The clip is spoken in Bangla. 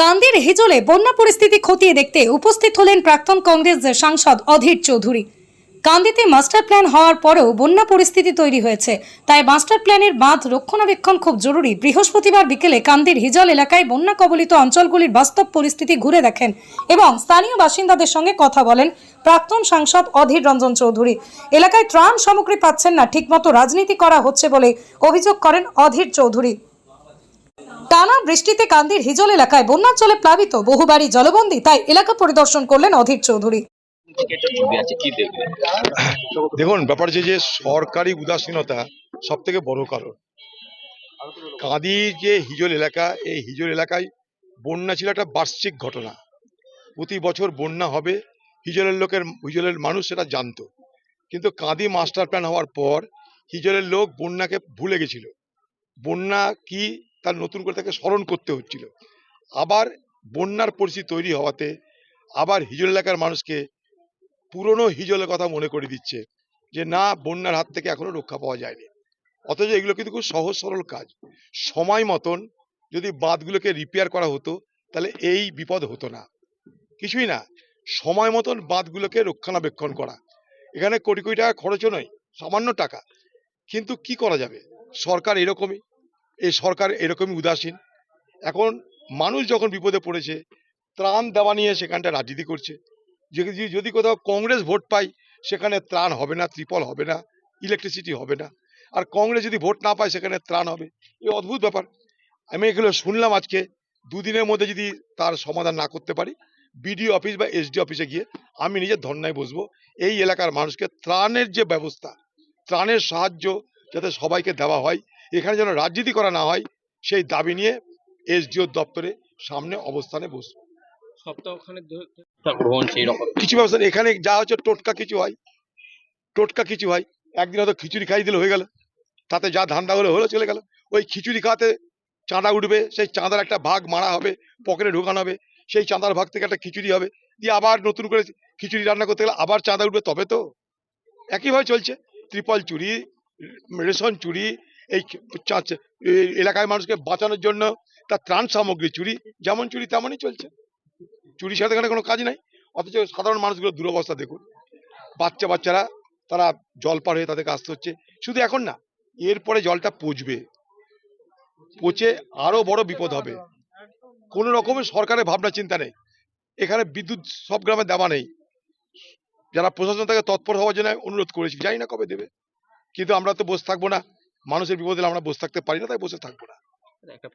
কান্দির হিজলে বন্যা পরিস্থিতি খতিয়ে দেখতে উপস্থিত হলেন প্রাক্তন কংগ্রেস সাংসদ অধীর চৌধুরী। কান্দিতে মাস্টার প্ল্যান হওয়ার পরেও বন্যা পরিস্থিতি তৈরি হয়েছে। তাই মাস্টার প্ল্যানের বাঁধ রক্ষণাবেক্ষণ খুব জরুরি। বৃহস্পতিবার বিকেলে কান্দির হিজল এলাকায় বন্যা কবলিত অঞ্চলগুলির বাস্তব পরিস্থিতি ঘুরে দেখেন এবং স্থানীয় বাসিন্দাদের সঙ্গে কথা বলেন প্রাক্তন সাংসদ অধীর রঞ্জন চৌধুরী। এলাকায় ত্রাণ সামগ্রী পাচ্ছেন না, ঠিকমতো রাজনীতি করা হচ্ছে বলে অভিযোগ করেন অধীর চৌধুরী। বৃষ্টিতে কান্দির হিজল এলাকায় বন্যার জলে প্লাবিত বহু বাড়ি জলবন্দী, তাই এলাকা পরিদর্শন করলেন অধীর চৌধুরী। দেখুন, ব্যাপার হচ্ছে যে সরকারি উদাসীনতা সব থেকে বড় কারণ। কাঁদি যে হিজল এলাকা, এই হিজল এলাকায় বন্যা ছিল একটা বার্ষিক ঘটনা। প্রতি বছর বন্যা হবে, হিজলের লোকের, হিজলের মানুষ সেটা জানতো। কিন্তু কাঁদি মাস্টার প্ল্যান হওয়ার পর হিজলের লোক বন্যাকে ভুলে গেছিল। বন্যা কি তার নতুন করে তাকে স্মরণ করতে হচ্ছিল। আবার বন্যার পরিস্থিতি তৈরি হওয়াতে আবার হিজল এলাকার মানুষকে পুরনো হিজলের কথা মনে করে দিচ্ছে যে, না, বন্যার হাত থেকে এখনও রক্ষা পাওয়া যায়নি। অথচ এগুলো কিন্তু খুব সহজ, সরল কাজ। সময় মতন যদি বাঁধগুলোকে রিপেয়ার করা হতো, তাহলে এই বিপদ হতো না। কিছুই না, সময় মতন বাঁধগুলোকে রক্ষণাবেক্ষণ করা। এখানে কোটি কোটি টাকা খরচও নয়, সামান্য টাকা। কিন্তু কি করা যাবে? সরকার এরকমই এই সরকার এরকমই উদাসীন। এখন মানুষ যখন বিপদে পড়েছে, ত্রাণ দেওয়া নিয়ে সেখানটা রাজনীতি করছে। যদি যদি কোথাও কংগ্রেস ভোট পায় সেখানে ত্রাণ হবে না, ত্রিপল হবে না ইলেকট্রিসিটি হবে না। আর কংগ্রেস যদি ভোট না পায়, সেখানে ত্রাণ হবে। এই অদ্ভুত ব্যাপার। আমি এগুলো শুনলাম আজকে। দুদিনের মধ্যে যদি তার সমাধান না করতে পারি বিডিও অফিস বা এসডি অফিসে গিয়ে আমি নিজে ধর্নায় বসবো। এই এলাকার মানুষকে ত্রাণের যে ব্যবস্থা, ত্রাণের সাহায্য যাতে সবাইকে দেওয়া হয় এখানে যেন রাজনীতি করা না হয় সেই দাবি নিয়ে এসডিও দপ্তরে সামনে অবস্থানে বসবো। কিছু ব্যবস্থা নেই। এখানে যা হচ্ছে টোটকা কিছু হয় টোটকা কিছু হয়। একদিন হয়তো খিচুড়ি খাই দিলে হয়ে গেল। তাতে যা ধান্দা হলো হলো চলে গেল। ওই খিচুড়ি খাওয়াতে চাঁদা উঠবে সেই চাঁদার একটা ভাগ মারা হবে পকেটে ঢোকানো হবে। সেই চাঁদার ভাগ থেকে একটা খিচুড়ি হবে। দিয়ে আবার নতুন করে খিচুড়ি রান্না করতে গেলে আবার চাঁদা উঠবে তবে তো একইভাবে চলছে। ত্রিপল চুরি রেশন চুরি এই এলাকায় মানুষকে বাঁচানোর জন্য তার ত্রাণ সামগ্রী, চুরি, যেমন চুরি তেমনই চলছে। চুরি সাথে এখানে কোনো কাজ নাই। অথচ সাধারণ মানুষগুলো দুরবস্থা দেখুন। বাচ্চা বাচ্চারা, তারা জল পার হয়ে তাদেরকে আসতে হচ্ছে। শুধু এখন না, এরপরে জলটা পচবে। পচে আরও বড় বিপদ হবে। কোন রকমের সরকারের ভাবনা চিন্তা নেই। এখানে বিদ্যুৎ সব গ্রামে দেওয়া নেই। যারা প্রশাসন থেকে তৎপর হওয়ার জন্য অনুরোধ করেছি, জানি না কবে দেবে। কিন্তু আমরা তো বসে থাকব না। মানুষের বিপদে আমরা বসে থাকতে পারি না তাই বসে থাকব না। একটা